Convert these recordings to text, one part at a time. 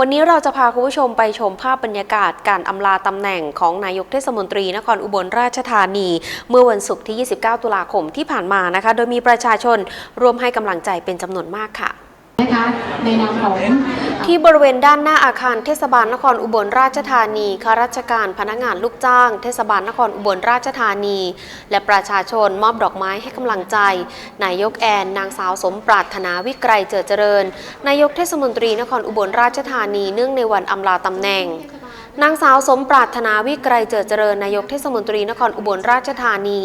วันนี้เราจะพาคุณผู้ชมไปชมภาพบรรยากาศการอำลาตำแหน่งของนายกเทศมนตรีนครอุบลราชธานี เมื่อวันศุกร์ที่ 29 ตุลาคมที่ผ่านมานะคะ โดยมีประชาชนร่วมให้กำลังใจเป็นจำนวนมากค่ะนะคะในนามของ ที่บริเวณด้านหน้าอาคารเทศบาลนครอุบลราชธานีข้าราชการพนักงานลูกจ้าง เทศบาลนครอุบลราชธานี และประชาชนมอบดอกไม้ให้กำลังใจ นายกแอน นางสาวสมปรารถนาวิกรเจิดเจริญ นายกเทศมนตรีนครอุบลราชธานีเนื่องในวันอำลาตำแหน่งนางสาวสมปรารถนาวิกรเจิดเจริญนายกเทศมนตรีนครอุบลราชธานี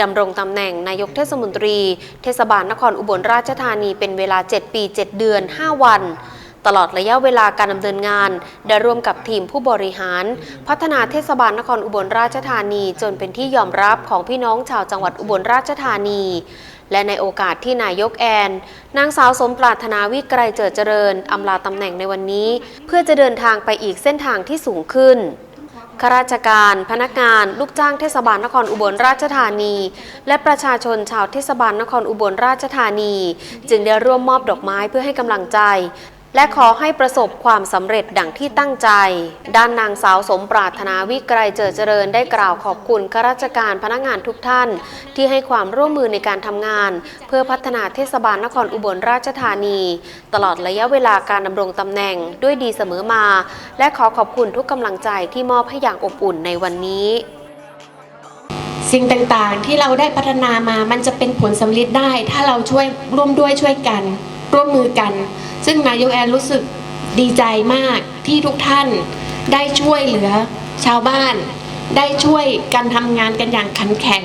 ดำรงตำแหน่งนายกเทศมนตรี เทศบาลนครอุบลราชธานีเป็นเวลา 7 ปี 7 เดือน 5 วัน ตลอดระยะเวลาการดำเนินงาน ได้ร่วมกับทีมผู้บริหาร พัฒนาเทศบาลนครอุบลราชธานี จนเป็นที่ยอมรับของพี่น้องชาวจังหวัดอุบลราชธานี และในโอกาสที่นายกแอน นางสาวสมปรารถนาวิกรเจิดเจริญอำลาตำแหน่งในวันนี้ เพื่อจะเดินทางไปอีกเส้นทางที่สูงขึ้นข้าราชการ พนักงาน ลูกจ้างเทศบาลนครอุบลราชธานี และประชาชนชาวเทศบาลนครอุบลราชธานี จึงได้ร่วมมอบดอกไม้เพื่อให้กำลังใจ และขอให้ประสบความสำเร็จดังที่ตั้งใจ ด้านนางสาวสมปรารถนาวิกรเจิดเจริญได้กล่าวขอบคุณข้าราชการพนักงานทุกท่าน ที่ให้ความร่วมมือในการทำงาน เพื่อพัฒนาเทศบาลนครอุบลราชธานี ตลอดระยะเวลาการดำรงตำแหน่งด้วยดีเสมอมา และขอขอบคุณทุกกำลังใจที่มอบให้อย่างอบอุ่นในวันนี้สิ่งต่างๆที่เราได้พัฒนามามันจะเป็นผลสำลิดได้ ถ้าเราช่วยร่วมด้วยช่วยกัน ร่วมมือกัน ซึ่งนายกแอนรู้สึกดีใจมากที่ทุกท่านได้ช่วยเหลือชาวบ้าน ได้ช่วยกันทำงานกันอย่างขันแข็ง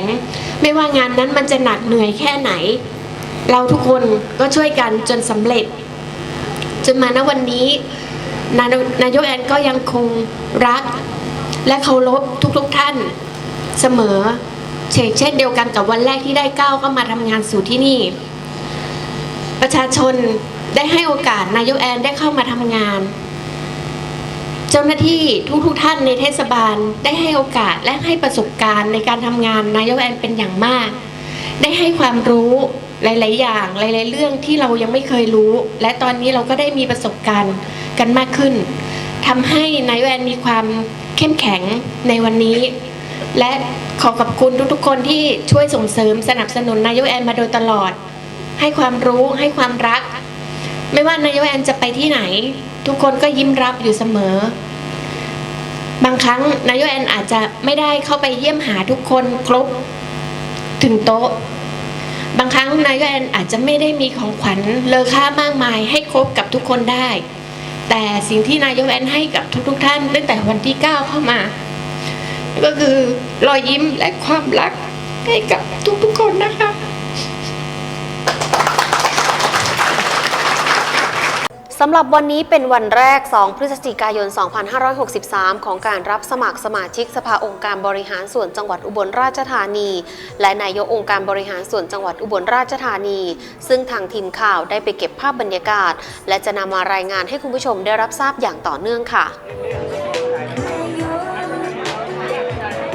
ไม่ว่างานนั้นมันจะหนักเหนื่อยแค่ไหน เราทุกคนก็ช่วยกันจนสำเร็จ จนมาณวันนี้นายนายกแอนก็ยังคงรัก และเคารพทุกๆท่านเสมอเช่นเดียวกันกับวันแรกที่ได้ก้าวเข้ามาทำงานสู่ที่นี่ ประชาชนได้ให้โอกาสนายกแอนได้เข้ามาทำงาน เจ้าหน้าที่ทุกๆทท่านในเทศบาลได้ให้โอกาสและให้ประสบการณ์ในการทำงานนายกแอนเป็นอย่างมาก ได้ให้ความรู้หลาย ๆ อย่างหลาย ๆ เรื่องที่เรายังไม่เคยรู้ และตอนนี้เราก็ได้มีประสบการณ์กันมากขึ้นทำให้นายกแอนมีความเข้มแข็งในวันนี้ และขอขอบคุณทุกๆคนที่ช่วยส่งเสริมสนับสนุนนายกแอนมาโดยตลอด ให้ความรู้ให้ความรัก ไม่ว่านายแอนจะไปที่ไหน ทุกคนก็ยิ้มรับอยู่เสมอ บางครั้งนายแอนอาจจะไม่ได้เข้าไปเยี่ยมหาทุกคนครบถึงโต๊ะ บางครั้งนายแอนอาจจะไม่ได้มีของขวัญเลอค่ามากมาย ให้ครบกับทุกคนได้ แต่สิ่งที่นายแอนให้กับทุก ๆ ท่าน ตั้งแต่วันที่ 9 เข้ามา ก็คือรอยยิ้มและความรักให้กับทุกๆคนนะคะ สำหรับวันนี้เป็นวันแรก 2 พฤศจิกายน 2563 ของการรับสมัครสมาชิกสภาองค์การบริหารส่วนจังหวัดอุบลราชธานี และนายกองค์การบริหารส่วนจังหวัดอุบลราชธานี ซึ่งทางทีมข่าวได้ไปเก็บภาพบรรยากาศ และจะนำมารายงานให้คุณผู้ชมได้รับทราบอย่างต่อเนื่องค่ะ